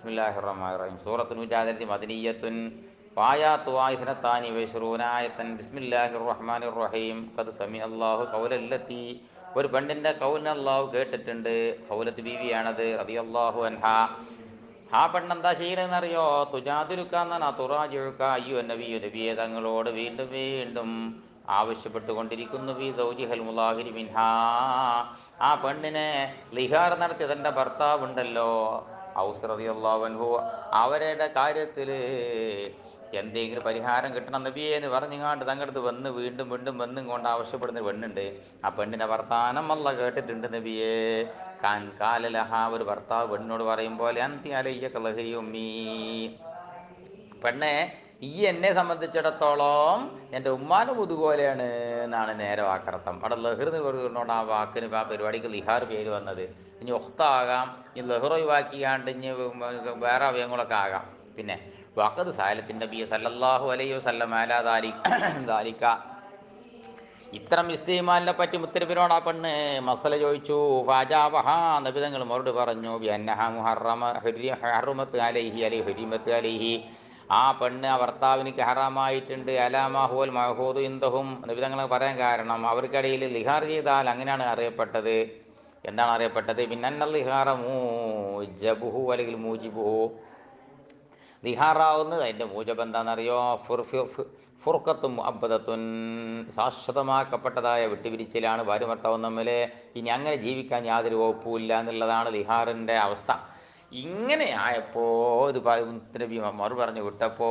ബിസ്മില്ലാഹിർ റഹ്മാനിർ റഹീം റഹീം ഒരു പെണ്ണിന്റെ കൗലിനെ അള്ളാഹു കേട്ടിട്ടുണ്ട്. ഖൗലത്ത് ബീവിയാണത് റളിയല്ലാഹു അൻഹാ. ആ പെണ്ണെന്താ ചെയ്യണമെന്നറിയോ തുജാതിരുക്കാന്നാണ് നബിയു തങ്ങളോട് വീണ്ടും വീണ്ടും ആവശ്യപ്പെട്ടുകൊണ്ടിരിക്കുന്നു. വി സൗജിഹൽ മുലാഹിരി ആ പെണ്ണിനെ ലിഹാർ നടത്തിയ തന്റെ ഭർത്താവുണ്ടല്ലോ. ഔസറിയല്ലാവൻഹു അവരുടെ കാര്യത്തിൽ എന്തെങ്കിലും പരിഹാരം കിട്ടണം നബിയെ എന്ന് പറഞ്ഞിങ്ങാണ്ട് തങ്ങടുത്ത് വന്ന് വീണ്ടും വീണ്ടും വന്നും കൊണ്ട് ആവശ്യപ്പെടുന്ന പെണ്ണുണ്ട്. ആ പെണ്ണിനെ വർത്താനം അല്ല കേട്ടിട്ടുണ്ട് നബിയെ. കാൻ കാലലഹ ഒരു ഭർത്താവ് പെണ്ണിനോട് പറയും പോലെ അന്തി അലയ്യ ലഹരി ഉമ്മീ. പെണ്ണെ ഈ എന്നെ സംബന്ധിച്ചിടത്തോളം എന്റെ ഉമ്മാനും മുതുപോലെയാണ് എന്നാണ് നേരെ വാക്കർത്ഥം. അവിടെ ലഹ്റിന് പറഞ്ഞുകൊണ്ട് ആ വാക്കിന് ആ പരിപാടിക്ക് ലിഹാർ പേര് വന്നത്. ഇനി ഒത്താകാം ഇനി ലഹർ ഒഴിവാക്കിയാണ്ട് ഇനി വേറെ അവയവങ്ങളൊക്കെ ആകാം. പിന്നെ വാക്കത് സാലത്തിന്റെ ബി സല്ലല്ലാഹു അലൈഹി വസല്ലം ആലാ ദാരി ദാലിക്ക ഇത്തരം ഇസ്തീമാലിനെ പറ്റി മുത്തരപ്പിനോട് ആ പെണ്ണ് മസല ചോദിച്ചു ഫാജാബഹ നബിതങ്ങൾ മറുപടി പറഞ്ഞു ഹറുമത്ത് അലൈഹി അലൈഹി ഹുരിമത്ത് അലൈഹി. ആ പെണ്ണ് ആ ഭർത്താവിന് ഹറാമായിട്ടുണ്ട്. അലാമാഹുൽ മഹൂദ് ഇന്ദഹും നിബിധങ്ങൾ പറയാൻ കാരണം അവർക്കിടയിൽ ലിഹാർ ചെയ്താൽ അങ്ങനെയാണ് അറിയപ്പെട്ടത്. എന്താണ് അറിയപ്പെട്ടത്? പിന്നന്നൽ ലിഹാറ മൂജബുഹു അല്ലെങ്കിൽ മൂജിബുഹു. ലിഹാറാവുന്നത് അതിന്റെ മൂജബ് എന്താണെന്നറിയോ? ഫുർഖത്തും അബ്ബദത്തുൻ ശാശ്വതമാക്കപ്പെട്ടതായ വിട്ടുപിരിച്ചിലാണ് ഭാര്യ ഭർത്താവും തമ്മിൽ. ഇനി അങ്ങനെ ജീവിക്കാൻ യാതൊരു വകുപ്പുമില്ല എന്നുള്ളതാണ് ലിഹാറിന്റെ അവസ്ഥ. ഇങ്ങനെ ആയപ്പോൾ ഇത് നബി മറു പറഞ്ഞു വിട്ടപ്പോൾ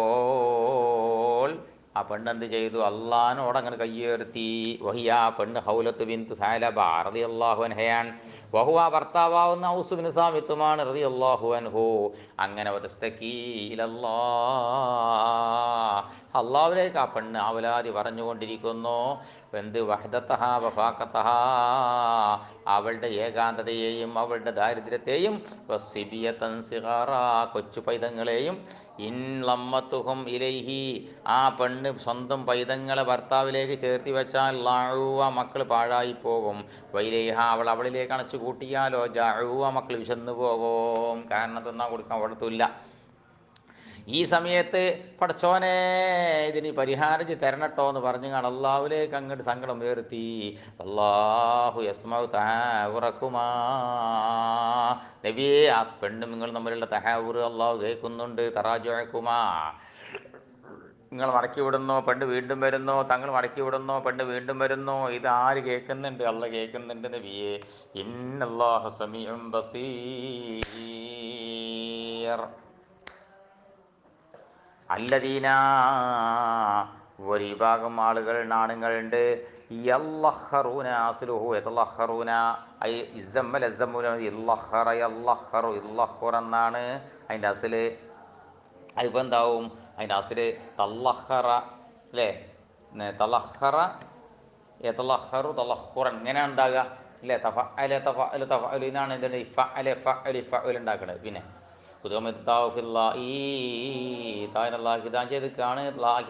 ആ പെണ്ണെന്ത് ചെയ്തു? അള്ളഹാനോട് അങ്ങനെ കയ്യേർത്തി. വഹിയാ പെണ്ണ് ഹൗലത്ത് ബിന്തു സാലബ അള്ളാഹു അൻഹയാൻ വഹു ആ ഭർത്താവുന്ന ഔസു സാമിത്തുമാണ് റതി അള്ളാഹു അൻഹു. അങ്ങനെ അള്ളാഹുലേക്ക് ആ പെണ്ണ് അവലാതി പറഞ്ഞുകൊണ്ടിരിക്കുന്നു. എന്ത് വഹദത്തഹ വഫാക്കത്തഹ അവളുടെ ഏകാന്തതയെയും അവളുടെ ദാരിദ്ര്യത്തെയും കൊച്ചു പൈതങ്ങളെയും ഇൻ ലമ്മത്തുഹും ഇലൈഹി. ആ പെണ്ണ് സ്വന്തം പൈതങ്ങളെ ഭർത്താവിലേക്ക് ചേർത്തി വെച്ചാൽ ലാഴുവ മക്കൾ പാഴായി പോകും വൈലേഹ അവൾ അവളിലേക്ക് അണച്ചു കൂട്ടിയാലോ ജാഴുവ മക്കൾ വിശന്നു പോകും കാരണം തന്നാ കൊടുക്കാൻ വളർത്തില്ല ഈ സമയത്ത് പടച്ചോനെ ഇതിന് പരിഹാരം ചെയ്ത് തരണട്ടോ എന്ന് പറഞ്ഞു കാണാം അള്ളാഹുലേക്ക് അങ്ങോട്ട് സങ്കടം ഉയർത്തി. അള്ളാഹു യസ്മാവ് തഹാവുറക്കുമാ. നബിയെ ആ പെണ്ണും നിങ്ങൾ തമ്മിലുള്ള തഹാവുറ് അള്ളാഹു കേൾക്കുന്നുണ്ട് തറാജുഴക്കുമാ നിങ്ങൾ മടക്കി വിടുന്നോ പെണ്ണ് വീണ്ടും വരുന്നോ തങ്ങൾ മടക്കി വിടുന്നോ പെണ്ണ് വീണ്ടും വരുന്നോ ഇത് ആര് കേൾക്കുന്നുണ്ട്? അല്ല കേൾക്കുന്നുണ്ട് നബിയെ. ഇന്നല്ലാഹു സമീഉം ബസീർ. അല്ലദീന ഒരു വിഭാഗം ആളുകൾ നാണുങ്ങളുണ്ട് എന്നാണ് അതിന്റെ അസിൽ അതിപ്പോൾ എന്താവും? അതിന്റെ അസിൽ തല്ലഹറ അല്ലേ? തലഹറ എത്തലഹറു തലഹുറൻ ഇങ്ങനെയാണ് ഉണ്ടാകുക അല്ലേ? തഫ അലെ തഫ അൽ തഫ അൽ ഇതാണ് ഇതിന്റെ ഇഫ അലെ ഫ അലി ഫ അൽ ഉണ്ടാക്കുന്നത് പിന്നെ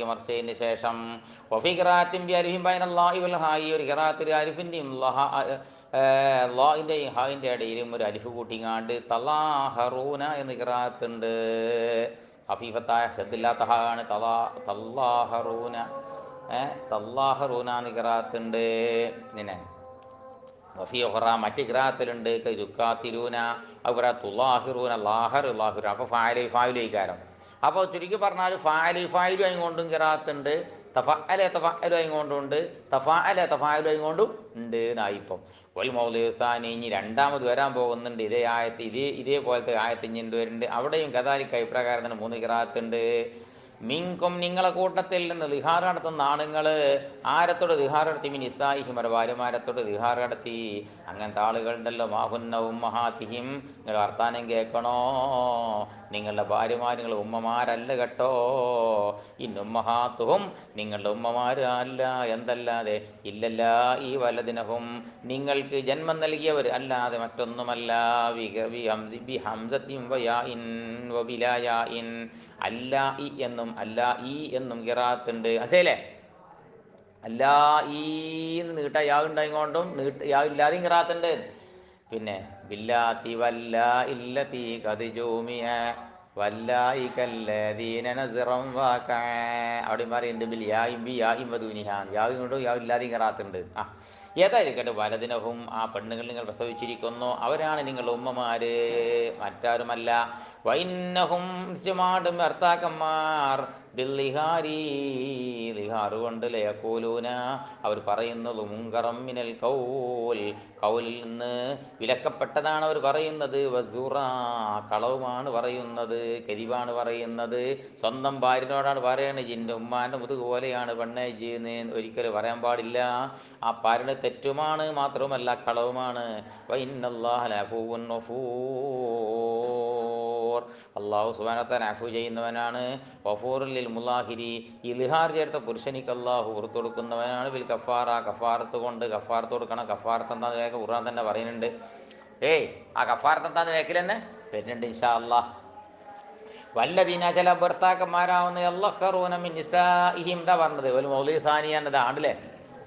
മർച്ചതിന് ശേഷം. വഫിഖറാത്തിൻ ബി അരിഫിൻ ബൈന അല്ലാഹി വൽ ഹായി ഒരു ഇടയിലും ഒരു അരിഫ് കൂട്ടിങ്ങാണ്ട് തലാഹറൂന എന്ന് ഖിറാത്തുണ്ട്. ഹഫീഫത്തായ ശബ്ദില്ലാത്ത ഹാണ് തലാ തല്ലാഹറൂന തല്ലാഹറൂന എന്ന് ഖിറാത്തുണ്ട്. ഇങ്ങനെ വഫിയൊഹറ മറ്റ് ഗ്രാഹത്തിലുണ്ട് ദുഃഖാത്തിരൂന അവിടെ തുലാഹിറൂന ലാഹർ ലാഹിറ അപ്പോൾ ഫാലി ഫായിലേക്കാരം അപ്പോൾ ചുരുക്കി പറഞ്ഞാൽ ഫാലി ഫായിലും അതിങ്ങോണ്ടും ഗ്രഹത്തുണ്ട് തഫ അല തഫ അലും അതിങ്ങോണ്ടുണ്ട് തഫ അലെ തഫായാലും അതിങ്ങോണ്ടും ഉണ്ട് എന്നായിപ്പം ഒരു മൗലിസാനി ഇനി രണ്ടാമത് വരാൻ പോകുന്നുണ്ട്. ഇതേ ആയത്ത് ഇതേ ഇതേപോലത്തെ ആയത്ത് ഇനി വരുന്നുണ്ട്? അവിടെയും കഥാലിക്ക് അഭിപ്രകാരത്തിന് മൂന്ന് ഗ്രാഹത്തുണ്ട് മിങ്കും നിങ്ങളെ കൂട്ടത്തിൽ നിന്ന് ദിഹാർ നടത്തുന്ന ആണുങ്ങൾ ആരത്തോട് ദിഹാർ നടത്തി? മിൻ ഇസായിഹിം അവരുടെ ഭാര്യമാരത്തോട് ദിഹാർ നടത്തി. അങ്ങനത്തെ ആളുകളുണ്ടല്ലോ. മാഹുന്ന ഉമ്മഹാത്തിഹിം നിങ്ങൾ വർത്താനം കേൾക്കണോ? നിങ്ങളുടെ ഭാര്യമാർ നിങ്ങൾ ഉമ്മമാരല്ല കേട്ടോ. ഇന്നുമ്മഹാത്തുഹും നിങ്ങളുടെ ഉമ്മമാർ അല്ല എന്തല്ലാതെ? ഇല്ലല്ല ഈ വലദിനഹും നിങ്ങൾക്ക് ജന്മം നൽകിയവർ അല്ലാതെ മറ്റൊന്നുമല്ല. ബി ഹംസത്തിൻ എന്നും അല്ല ഈ എന്നും കിറാത്തുണ്ട് അസേലേ? അല്ല ഈ നീട്ട യാ ഉണ്ടായിക്കൊണ്ടും നീട്ട യാ ഇല്ലാതെയും കിറാത്തുണ്ട് പിന്നെ ഇല്ലത്തി കതിജൂമിയ വല്ലായിക്കല്ലദീന നസിറം വാക്ക അവിടെ പറയുന്നുണ്ട് ബിൽ? യായും ബി യായും വധൂനിഹാൻ. യാവും കൊണ്ടും യാവും ഇല്ലാതെയും കറാത്തുണ്ട് ആ ഏതായിരിക്കട്ടെ വലതിനഹും ആ പെണ്ണുങ്ങൾ നിങ്ങൾ പ്രസവിച്ചിരിക്കുന്നു. അവരാണ് നിങ്ങളുടെ ഉമ്മമാര്. മറ്റാരുമല്ല. വൈന്നഹും ഭർത്താക്കന്മാർ. ബില്ലിഹാരി ലിഹാറ് കൊണ്ട് ലയക്കൂലൂന അവർ പറയുന്നത് മുങ്കറം മിനൽ കൗൽ. കൗലിൽ നിന്ന് വിലക്കപ്പെട്ടതാണ് അവർ പറയുന്നത്. വസൂറ കളവുമാണ് പറയുന്നത് കരിവാണ് പറയുന്നത്. സ്വന്തം ഭാര്യനോടാണ് പറയുന്നത് ജിന്റെ ഉമ്മാന്റെ മുതുക് പോലെയാണ് പെണ്ണെ ചെയ്യുന്നത് ഒരിക്കലും പറയാൻ പാടില്ല. ആ പാരിന് തെറ്റുമാണ് മാത്രവുമല്ല കളവുമാണ്. അള്ളാഹു സുബാനത്താൻ അഫു ചെയ്യുന്നവനാണ്. വഫൂറുലിൽ മുലാഹിരി ഇൽഹാർ ചേർത്ത പുരുഷനിക്ക് അള്ളാഹു പുറത്തു കൊടുക്കുന്നവനാണ്. ബിൽ കഫാറ കഫാറത്ത് കൊണ്ട് കഫാറത്ത് കൊടുക്കണം. കഫാറത്ത് എന്താന്ന് വേഗം ഖുർആൻ തന്നെ പറയുന്നുണ്ട്. ഏയ് ആ കഫാറത്ത് എന്താന്ന് വേക്കിൽ തന്നെ വരുന്നുണ്ട് ഇൻഷാ അള്ളാഹ് വല്ലദീന ചില ഭർത്താക്കന്മാരാവുന്ന എന്താ പറഞ്ഞത്. ഒരു മൗലി സാനിയാന്നതാ ആണ്ടല്ലേ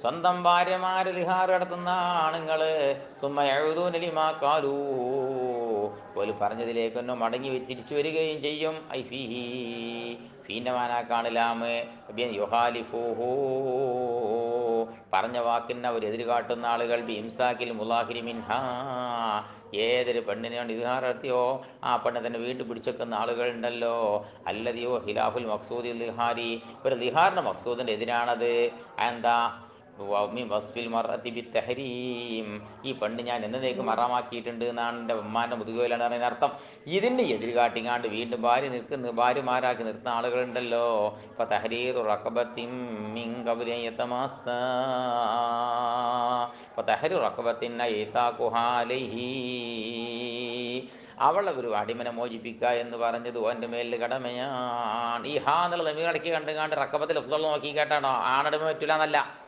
സ്വന്തം ഭാര്യമാര് ലിഹാർ നടത്തുന്ന ആണുങ്ങൾ. സുമ്മ എഴുതൂനലിമാ കാലൂ പറഞ്ഞതിലേക്കൊന്നും മടങ്ങി തിരിച്ചു വരികയും ചെയ്യും. ഐ ഫിഹി ഫീന്റെ മാനാ കാണിലാമ് യുഹാലിഫൂഹൂ. പറഞ്ഞ വാക്കിന് അവർ എതിര് കാട്ടുന്ന ആളുകൾ ബിംസാക്കിൽ മുലാഹിരി മിൻഹ. ഏതൊരു പെണ്ണിനെയാണ് ഇതിഹാറത്തിയോ ആ പെണ്ണെ തന്നെ വീണ്ടും പിടിച്ചെക്കുന്ന ആളുകളുണ്ടല്ലോ അല്ലതിയോ ഹിലാഫുൽ മക്സൂദി ലിഹാരി ഒരു ലിഹാറിന്റെ മക്സൂദിന്റെ എതിരാണത്. എന്താ ഈ പണ്ട് ഞാൻ എന്നതേക്ക് മറമാക്കിയിട്ടുണ്ട് എന്നാണ് എന്റെ ഉമ്മാന്റെ മുതുകയിലാണ് പറയുന്ന അർത്ഥം. ഇതിന്റെ എതിരുകാട്ടിങ്ങാണ്ട് വീണ്ടും ഭാര്യ നിൽക്കുന്ന ഭാര്യമാരാക്കി നിർത്തുന്ന ആളുകളുണ്ടല്ലോ. ഇപ്പം തഹരീർ റക്കബത്തിൻ തഹരീർ റക്കബത്തിൻ അവളെ ഒരു അടിമനെ മോചിപ്പിക്കുക എന്ന് പറഞ്ഞത് ഓന്റെ മേലിൽ കടമയാണ്. ഈ ഹാ എന്നുള്ള നമീടക്കി കണ്ടുകാണ്ട് റക്കബത്തിൽ നോക്കി കേട്ടാണോ? ആണടിമ പറ്റില്ല എന്നല്ല.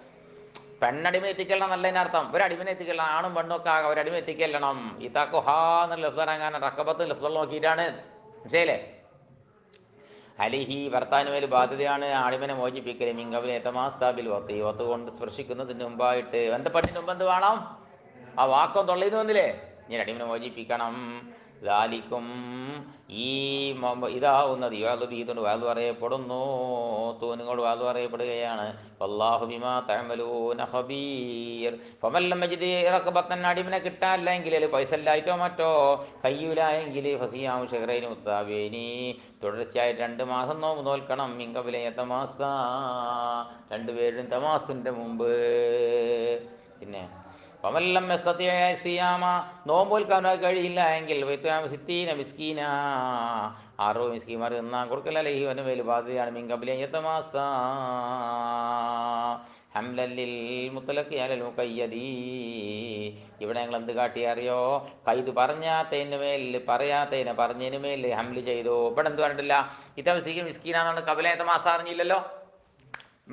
പെണ്ണടിമ എത്തിക്കണം എന്നല്ല അർത്ഥം. ഒരു അടിമനെ എത്തിക്കണം ആണും പെണ്ണും ഒക്കെ ആകാം ഒരു എത്തിക്കലണം ഇതാക്കുഹാ എന്നുള്ള ലഫ്താൻ റക്കബത്ത് ലഫ്തൽ നോക്കിയിട്ടാണ്. മനസ്സിലേ അലിഹി ഭർത്താവിന് മേൽ ബാധ്യതയാണ് ആടിമനെ മോചിപ്പിക്കൽ മിങ്കവിലെ എത്തമാസാബിൽ ഒത്ത് ഈ ഒത്ത് കൊണ്ട് സ്പർശിക്കുന്നതിന് മുമ്പായിട്ട് പെണ്ണിന് മുമ്പ് എന്ത് വേണം? ആ വാക്കം തൊള്ളിന്ന് വന്നില്ലേ? ഞാൻ അടിമനെ മോചിപ്പിക്കണം. ലാലിക്കും ഈ ഇതാവുന്നത് ഇയാളത് ഇതുകൊണ്ട് വാതു പറയപ്പെടുന്നു തൂനുകൾ വാതു റഖബത്തൻ അടിമനെ കിട്ടാനില്ലെങ്കിൽ അല്ലെങ്കിൽ പൈസ ഇല്ലായിട്ടോ മറ്റോ? കയ്യൂലായെങ്കിൽ ഫസിയാം ഷെഹ്റൈൻ മുത്താവേനി തുടർച്ചയായിട്ട് രണ്ട് മാസം നോമ്പ് നോൽക്കണം. മിങ്കബിലെ തമാസ രണ്ടുപേരും തമാസിന്റെ മുമ്പ്. പിന്നെ പമല്ലം സിയാമ. നോമ്പോൽക്കാൻ കഴിയില്ല എങ്കിൽ സിത്തീന മിസ്കീന. ആറോ മിസ്കീമാർ നിന്നാൻ കൊടുക്കലല്ലേ ഈ വന മേൽ ബാധ്യതയാണ്. മിങ്കബിലെ മാസ ഹംലല്ലിൽ മുത്തലക്ക് അലൽ മുക്കയ്യദീ ഇവിടെ ഞങ്ങൾ എന്ത് കാട്ടി അറിയോ? കൈത് പറഞ്ഞാത്തതിന് മേലിൽ പറയാത്തതിനെ പറഞ്ഞതിന് മേലിൽ ഹംൽ ചെയ്തു. ഇവിടെ എന്ത് പറഞ്ഞിട്ടില്ല? ഇതവസിക്ക് മിസ്കീനാന്നാണ് കപിലയത്തെ മാസം അറിഞ്ഞില്ലല്ലോ?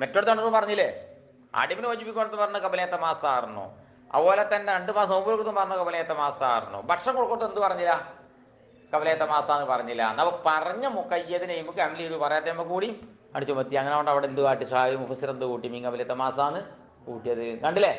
മറ്റൊരു മറ്റൊരുത്തണ്ടെന്ന് പറഞ്ഞില്ലേ? അടിമിന് യോജിപ്പിക്കൊടുത്ത് പറഞ്ഞ കപലയത്തെ മാസാറുന്നു അതുപോലെ തന്നെ രണ്ട് മാസം മുമ്പ് കൊടുക്കുന്നു പറഞ്ഞ കവലയത്തെ മാസമായിരുന്നു ഭക്ഷണം കൊടുക്കട്ടെ എന്ത് പറഞ്ഞില്ല? കവലയത്തെ മാസാന്ന് പറഞ്ഞില്ല. എന്നാ പറഞ്ഞ മുക്കയ്യതിനെ നമുക്ക് അമ്ലി പറയാത്ത നമുക്ക് കൂടി അടിച്ചു മത്തി അങ്ങനെ കൊണ്ട് അവിടെ എന്ത് കാട്ടി ഷാഹി മുഫസിർ എന്ത് കൂട്ടി? മീൻ കവലയത്തെ മാസാന്ന് കൂട്ടിയത്. കണ്ടില്ലേ?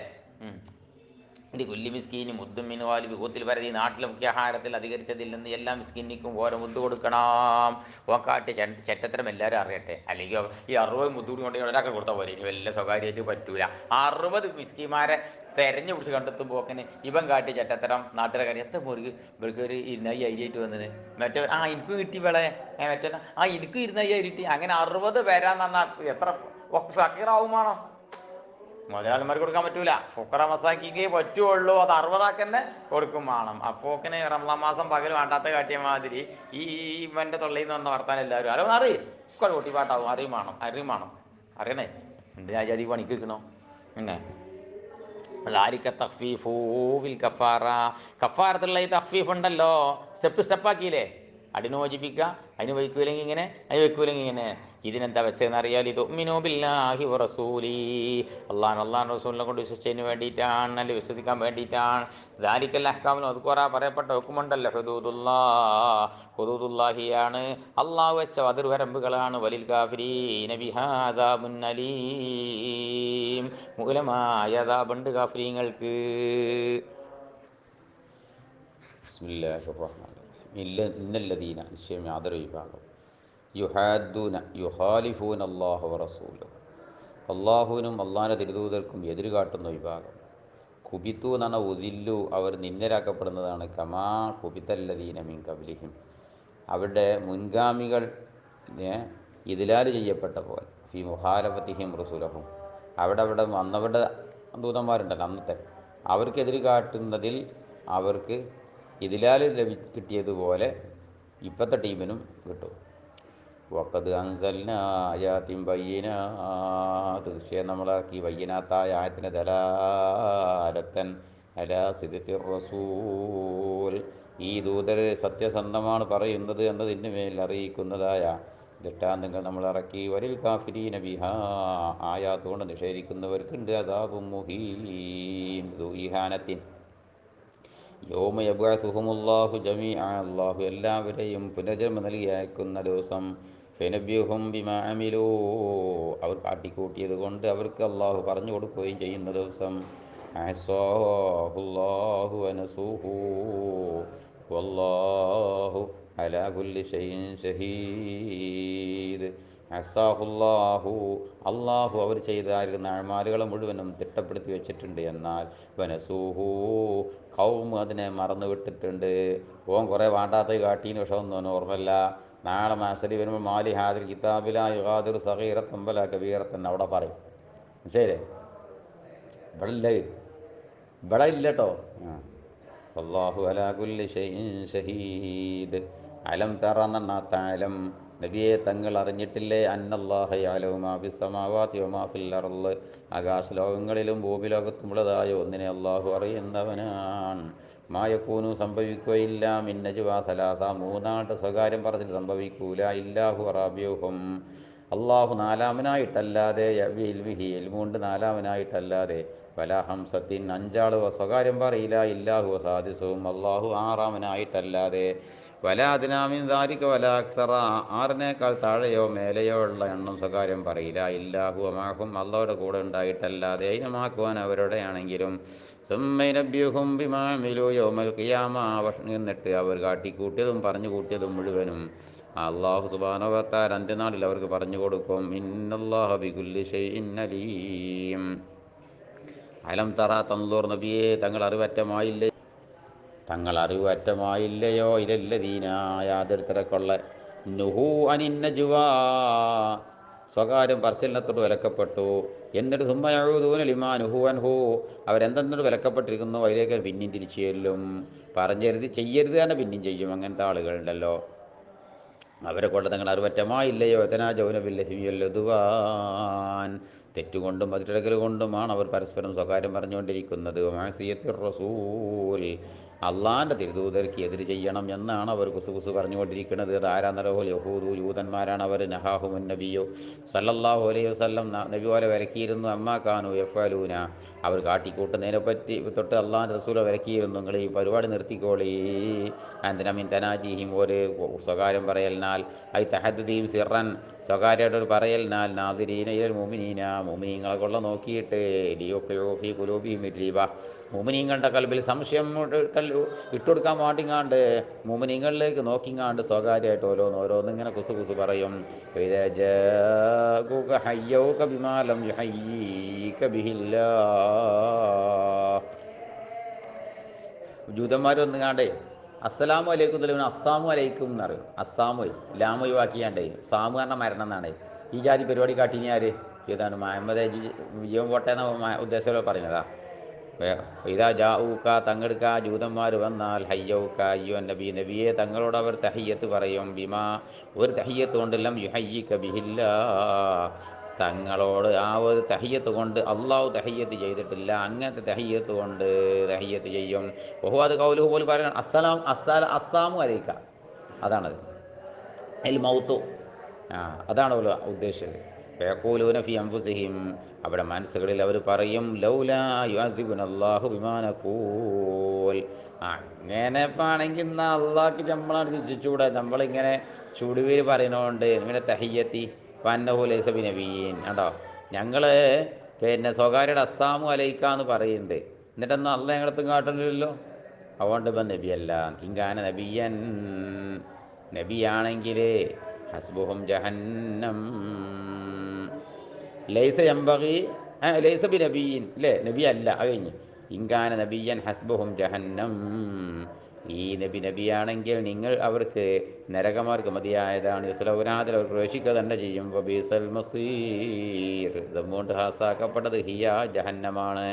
ഇനി കുല്ലി മിസ്കീന് മുദ്ദും മിനുവാലി വിഭൂത്തിൽ പരതി നാട്ടിലെ മുഖ്യ ആഹാരത്തിൽ അധികരിച്ചതില്ലെന്ന് എല്ലാ മിസ്കീനിക്കും ഓരോ മുദ്ദ് കൊടുക്കണം. ഓക്കാട്ട് ചെറ്റത്തരം എല്ലാവരും അറിയട്ടെ. അല്ലെങ്കിൽ ഈ അറുപത് മുദ്ദ് കൂടി കൊണ്ട് ഒരാൾക്ക് കൊടുത്താൽ പോലെ ഇനി വല്ല സ്വകാര്യമായിട്ട് പറ്റൂല. അറുപത് മിസ്കിമാരെ തെരഞ്ഞു പിടിച്ച് കണ്ടെത്തുമ്പോൾ ഒക്കെ ഇവൻ കാട്ടി ചെറ്റത്തരം നാട്ടിലെ കാര്യം എത്ര മുറുകി ഇവർക്ക് ഒരു ഇരുന്നായി അരിയായിട്ട് വന്നിന്. മറ്റേ ആ എനിക്ക് കിട്ടി വിളെ മറ്റേ ആ എനിക്ക് ഇരുന്നായി അരിട്ടി അങ്ങനെ അറുപത് പേരാന്ന് പറഞ്ഞാൽ എത്ര ഫക്കീറാവുമാണോ മുതലാളിമാർക്ക് കൊടുക്കാൻ പറ്റൂല. ഫുക്കറ മസാക്കിക്കേ പറ്റുള്ളൂ. അത് അറുപതാക്കന്നെ കൊടുക്കും വേണം. അപ്പോക്കിന് റംസാൻ മാസം പകൽ വേണ്ടാത്ത കാട്ടിയ മാതിരി ഈ ഇവന്റെ തൊള്ളയിൽ നിന്ന് വന്ന വർത്താൻ എല്ലാവരും അറിയും? അറി ഒക്കെ കൂട്ടിപ്പാട്ടാവും. അറിയും വേണം. അറിയും വേണം. അറിയണേ? എന്തിനാ ജാതി പണിക്ക് വെക്കണോ പിന്നെ? ലാരിക്ക തഫീഫൂവിൽ കഫാറ. കഫാറത്തുള്ള ഈ തഫീഫ് ഉണ്ടല്ലോ സ്റ്റെപ്പ് സ്റ്റെപ്പാക്കിയില്ലേ? അടിന് മോചിപ്പിക്കുക അതിന് വയ്ക്കൂലെങ്കിൽ ഇങ്ങനെ അതിന് വയ്ക്കൂലെങ്കിൽ ഇങ്ങനെ. ഇതിനെന്താ വെച്ചതെന്ന് അറിയാൽ ഇത് ഉമ്മിനോബില്ലാഹി റസൂലി. അള്ളാൻ അള്ളാൻ റസൂലിനെ കൊണ്ട് വിശ്വസിച്ചതിന് വേണ്ടിയിട്ടാണ് അല്ലെങ്കിൽ വിശ്വസിക്കാൻ വേണ്ടിയിട്ടാണ്. ദാരിക്കൽ അഹ്കാമിനും അത് കുറേ പറയപ്പെട്ട ഹുക്കുമുണ്ടല്ലോ. ഹുദൂദുല്ലാ ഹുദൂദുല്ലാഹിയാണ്. അള്ളാഹു വെച്ച അതിർവരമ്പുകളാണ്. വലിൽ കാഫിരി നബിഹാദാബുന്നലീം മൂലമായ അതാബുണ്ട് കാഫിരിങ്ങൾക്ക് ബിസ്മില്ലാഹി റഹ്മാൻ. ഇല്ല ഇന്നല്ലദീന നിശ്ചയം യാതൊരു വിഭാഗം യുഹാദൂന യുഹാലിഫൂൻ അള്ളാഹു റസൂലും. അള്ളാഹുവിനും അള്ളാഹിന്റെ തിരുദൂതർക്കും എതിര് കാട്ടുന്ന വിഭാഗം കുബിത്തു എന്നാണ് ഉദില്ലു അവർ നിന്നരാക്കപ്പെടുന്നതാണ് കമാ കുബിത്തല്ലദീന മിൻ കബിലിഹിം അവരുടെ മുൻഗാമികൾ ഇതിലാൽ ചെയ്യപ്പെട്ട പോലെ. ഫി മുഹാരഫത്തിഹിം റസൂലഹും. അവിടെ അവിടെ വന്നവരുടെ ദൂതന്മാരുണ്ടല്ലോ അന്നത്തെ. അവർക്കെതിരെ കാട്ടുന്നതിൽ അവർക്ക് ഇതിലാൽ ലഭി കിട്ടിയതുപോലെ ഇപ്പോഴത്തെ ടീമിനും കിട്ടും. വക്കത് അൻസൽനായാത്തിൻ ബയ്യനാ തീർച്ചയായും നമ്മളാക്കി വയ്യനാത്തായ ആയത്തിന് ദലാലത്തൻ അലാ സിദ്ധി റസൂൽ. ഈ ദൂതർ സത്യസന്ധമാണ് പറയുന്നത് എന്നതിന് മേൽ അറിയിക്കുന്നതായ ദൃഷ്ടാന്തങ്ങൾ നമ്മൾ ഇറക്കി. വരിൽ കാഫിരീന ബിഹാ ആയാത്തുകൊണ്ട് നിഷേധിക്കുന്നവർക്കുണ്ട് അതാബും മുഹീൻ. ദുഈഹാനത്തിൻ യോമ യബഅസുഹുമുല്ലാഹു ജമീഅ അല്ലാഹു എല്ലാവരെയും പുനർജന്മ നൽകി അയക്കുന്ന ദിവസം ഫെനബ്യുഹും ബിമാ അമിലൂ. അവർ കാട്ടിക്കൂട്ടിയത് കൊണ്ട് അവർക്ക് അള്ളാഹു പറഞ്ഞു കൊടുക്കുകയും ചെയ്യുന്ന ദിവസം അഹ്സാഹുല്ലാഹു അനസൂഹു വല്ലാഹു അലാ കുല്ലി ഷഹീദ്. അസാഹുല്ലാഹു അള്ളാഹു അവർ ചെയ്തായിരുന്ന അഴമാലുകളെ മുഴുവനും തിട്ടപ്പെടുത്തി വെച്ചിട്ടുണ്ട്. എന്നാൽ വനസൂഹു കൗമ് അതിനെ മറന്നു വിട്ടിട്ടുണ്ട് ഓൻ കുറേ വേണ്ടാത്ത കാട്ടീന് പക്ഷെ ഒന്നും ഓർമ്മല്ല നാളെ മാസരി വരുമ്പോൾ മാലി ഹാദിർ കിതാബില യുഹാദിർ സഹീറത്തമ്പല കബീറത്തൻ അവിടെ പറയും. ശരി ഇവിടെ ഇല്ലേ ഇവിടെ ഇല്ല കേട്ടോ. അള്ളാഹു അലാ കുല്ലി ഷഹീദ്. അലം തറന്നെണ്ണാത്ത താലം നബിയെ തങ്ങൾ അറിഞ്ഞിട്ടില്ലേ? അറൾ ആകാശലോകങ്ങളിലും ഭൂമിലോകത്തുമുള്ളതായ ഒന്നിനെ അള്ളാഹു അറിയുന്നവനാണ്. മായക്കൂനു സംഭവിക്കുകയില്ല. മിന്നജുവാ സലാത്ത മൂന്നാട്ട് സ്വകാര്യം പറഞ്ഞിട്ട് സംഭവിക്കൂല. ഇല്ലാഹു അറാബ്യൂഹം അള്ളാഹു നാലാമനായിട്ടല്ലാതെ എൽമുണ്ട് നാലാമനായിട്ടല്ലാതെ. വലാഹംസത്തിൻ അഞ്ചാൾ സ്വകാര്യം പറയില്ല. ഇല്ലാഹു സാദിസവും അള്ളാഹു ആറാമനായിട്ടല്ലാതെ. വലാദിനാമിൻ വല അക്സറ ആറിനേക്കാൾ താഴെയോ മേലെയോ ഉള്ള എണ്ണം സ്വകാര്യം പറയില്ല. ഇല്ലാഹു അമാഹും അള്ളവരുടെ കൂടെ ഉണ്ടായിട്ടല്ലാതെ അതിനമാക്കുവാൻ അവരുടെ ആണെങ്കിലും സുമ്മൈനബ്യുഹും ബിമാമിലു യോമൽ ഖിയാമ എന്നിട്ട് അവർ കാട്ടിക്കൂട്ടിയതും പറഞ്ഞു കൂട്ടിയതും മുഴുവനും അള്ളാഹു സുബാനവത്താർ അന്ത്യനാളിൽ അവർക്ക് പറഞ്ഞു കൊടുക്കും. ഇന്നല്ലാഹു ബിഗുല്ലി അലം. തറ തന്നൂർ നബിയെ തങ്ങൾ അറിവറ്റമായില്ലേ? തങ്ങൾ അറിവറ്റമായില്ലയോ ഇലല്ലദീനായ അതിർത്തരക്കൊള്ള നുഹു അനിന്നജുവാ. സ്വകാര്യം പറച്ചിലിനത്തോട് വിലക്കപ്പെട്ടു. എന്നിട്ട് സുമ്മയൂദൂന ലിമാ നുഹു അൻഹു. അവരെന്തെന്നോട് വിലക്കപ്പെട്ടിരിക്കുന്നു? അതിലേക്ക് പിന്നെയും തിരിച്ചു ചെല്ലും. പറഞ്ഞരുത് ചെയ്യരുത് തന്നെ പിന്നെയും ചെയ്യും. അങ്ങനത്തെ ആളുകളുണ്ടല്ലോ അവരെ കൊണ്ട് തങ്ങൾ അറിവറ്റമായില്ലയോ? എത്തനാ ജൗനബില്ലതുവാൻ തെറ്റുകൊണ്ടും മതിരകൽ കൊണ്ടുമാണ് അവർ പരസ്പരം സ്വകാര്യം പറഞ്ഞുകൊണ്ടിരിക്കുന്നത്. മാസിയത്തിൽ റസൂൽ. അള്ളാന്റെ തിരുദൂതർക്ക് എതിര് ചെയ്യണം എന്നാണ് അവർ കുസു കുസു പറഞ്ഞുകൊണ്ടിരിക്കുന്നത്. അത് ആരാന്നറഹോ യഹൂദു യൂതന്മാരാണ് അവർ. നഹാഹുമുൻ നബിയോ. സല്ലല്ലാഹു അലൈഹി വസല്ലം നബി പോലെ വരക്കിയിരുന്നു. അമ്മാ കാനു എഫലൂന അവർ കാട്ടിക്കൂട്ടുന്നതിനെ പറ്റി തൊട്ട് അള്ളാൻ റസൂല വിലക്കിയിരുന്നു നിങ്ങൾ ഈ പരിപാടി നിർത്തിക്കോളി. അന്തനമിൻ തനാജിഹിം ഒരു സ്വകാര്യം പറയലിനാൽ ഐ തഹദ്ദീം സിറൻ സ്വകാര്യമായിട്ട് ഒരു പറയലിനാൽ നാദിരീന മോമിനീന മുമിനീങ്ങളെ കൊള്ള നോക്കിയിട്ട് ലിയോക്കയോ ഫി കുലൂബിഹിം രീബ മുമിനീങ്ങളുടെ കൽബിൽ സംശയം ഇട്ട് ഇട്ടുകൊടുക്കാൻ വേണ്ടിങ്ങാണ്ട് മുമിനീങ്ങളിലേക്ക് നോക്കിങ്ങാണ്ട് സ്വകാര്യമായിട്ട് ഓരോന്ന് ഓരോന്ന് ഇങ്ങനെ കുസു കുസു പറയും. ഹയ്യൗ കബിമാലം ഹയ്യ കബിഹില്ലാ ജൂതന്മാരൊന്നും കാണ്ടേ അസ്സലാമു അലൈക്കും തലവിന് അസ്സാമു അലൈക്കും എന്ന് പറയും. അസ്സാമു ലാമു ഒഴിവാക്കിയാണ്ടേ സാമു കാരണം മരണം എന്നാണ്. ഈ ജാതി പരിപാടി കാട്ടിനി ആര്? ഇതാണ് മഹമ്മദ് വിജയം പോട്ടെ എന്ന ഉദ്ദേശം പറഞ്ഞതാ. ഇതാ ജാഊക്ക തങ്ങെടുക്ക ജൂതന്മാർ വന്നാൽ ഹയ്യൗക്ക അയ്യോ നബി നബിയെ തങ്ങളോട് അവർ തഹയ്യത്ത് പറയും. ബിമാ ഒരു തഹയ്യത്ത് കൊണ്ടെല്ലാം ഹയ്യ ബിഹില്ല. തങ്ങളോട് ആ ഒരു തഹയ്യത്ത് കൊണ്ട് അള്ളാഹു തഹയ്യത്ത് ചെയ്തിട്ടില്ല. അങ്ങനത്തെ തഹയ്യത്ത് കൊണ്ട് തഹയ്യത്ത് ചെയ്യും. ഓഹോ അത് കൗലുഹു പോലും പറയണം അസ്സലാം അസ്സല അസ്സാമു അലൈക്ക. അതാണത്. അതിൽ മൗത്തു. ആ അതാണ് ഉദ്ദേശിച്ചത്. ഫയഖൂലൂന ഫി അംഫുസിഹിം മനസ്സുകളിൽ അവർ പറയും ലൗലാ ബിമാനകൂൽ അങ്ങനെ ആണെങ്കിൽ ഇന്ന് അള്ളാഹ്ക്ക് നമ്മളാണ് ശിക്ഷിച്ചുകൂടെ നമ്മളിങ്ങനെ ചുടുവിൽ പറയുന്നതുകൊണ്ട് ഇങ്ങനെ തഹിയത്തി നബീൻ കേട്ടോ ഞങ്ങൾ പിന്നെ സ്വകാര്യയുടെ അസ്സാമു അലൈക്ക എന്ന് പറയുന്നുണ്ട്. എന്നിട്ടൊന്നും അല്ല ഞങ്ങളത്തും കാട്ടുന്നില്ലല്ലോ അതുകൊണ്ട് ഇപ്പം നബിയല്ല ഇങ്കാന നബിയൻ. നബിയാണെങ്കിൽ ഹസ്ബുഹും ജഹന്നം. ലൈസ എംബകി ലൈസ ബി നബീൻ അല്ലേ നബി അല്ല അത് കഴിഞ്ഞ്. ഇങ്കാന നബിയൻ ഹസ്ബുഹും ജഹന്നം. ഈ നബി നബിയാണെങ്കിൽ നിങ്ങൾ അവർക്ക് നരകമാർക്ക് മതിയായതാണ് ഇസ്ലൗനാദിൽ അവർ പ്രവേശിക്കുക തന്നെ ചെയ്യും. ബീസൽ മസീർ. ഇതുകൊണ്ട് ഹാസാക്കപ്പെട്ടത് ഹിയ ജഹന്നമാണ്.